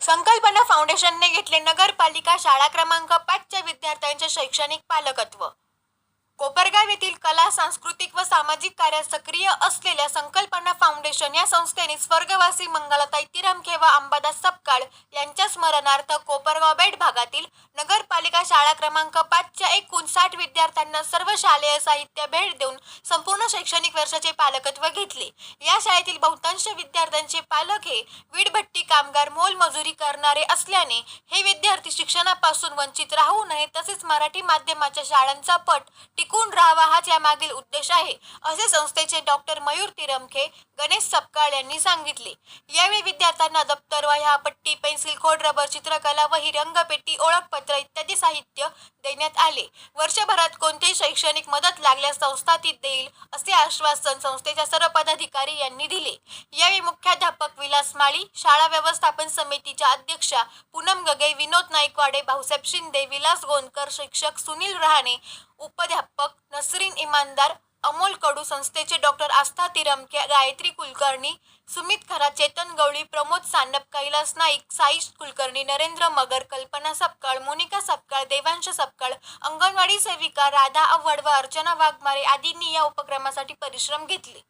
संकल्पना फाउंडेशनने घेतले नगरपालिका शाळा क्रमांक पाचच्या विद्यार्थ्यांचे शैक्षणिक पालकत्व. सांस्कृतिक व सामाजिक कार्यात सक्रिय असलेल्या संकल्पना फाउंडेशन या संस्थेने स्वर्गवासी मंगलाताई तिरमखे व अंबादास सपकाळ यांच्या स्मरणार्थ कोपरगाव बेट भागातील नगरपालिका शाळा क्रमांक पाचच्या एकूण साठ विद्यार्थ्यांना सर्व शालेय साहित्य भेट देऊन संपूर्ण शैक्षणिक वर्षाचे पालकत्व घेतले. या शाळेतील बहुतांश विद्यार्थ्यांचे पालक हे वीटभट्टी कामगार मोलमजुरी करणारे असल्याने हे विद्यार्थी शिक्षणापासून वंचित राहू नये तसेच मराठी माध्यमाच्या शाळांचा पट टिकून राहावा हाच यामागील उद्देश आहे असे संस्थेचे डॉक्टर मयूर तिरमखे गणेश सपकाळ यांनी सांगितले. यावेळी विद्यार्थ्यांना दप्तर वह्या पट्टी पेन्सिल खोड रबर चित्रकला वही रंगपेटी ओळखपत्र इत्यादी साहित्य देण्यात आले. वर्षभरात कोणतीही शैक्षणिक मदत लागल्यास संस्था ती देईल असे आश्वासन संस्थेच्या सर्व पदाधिकारी यांनी दिले. यावेळी मुख्याध्यापक विलास माळी शाळा व्यवस्थापन समितीच्या अध्यक्षा पूनम गगे विनोद नाईकवाडे भाऊसाहेब शिंदे विलास गोंदकर शिक्षक सुनील रहाणे उपाध्यापक नसरीन इमानदार अमोल कडू संस्थेचे डॉक्टर आस्था तिरमके गायत्री कुलकर्णी सुमित खरा चेतन गवळी प्रमोद सानप कैलास नाईक साईश कुलकर्णी नरेंद्र मगर कल्पना सपकाळ मोनिका सपकाळ देवांश सपकाळ अंगणवाडी सेविका राधा आव्हाड व अर्चना वाघमारे आदींनी या उपक्रमासाठी परिश्रम घेतले.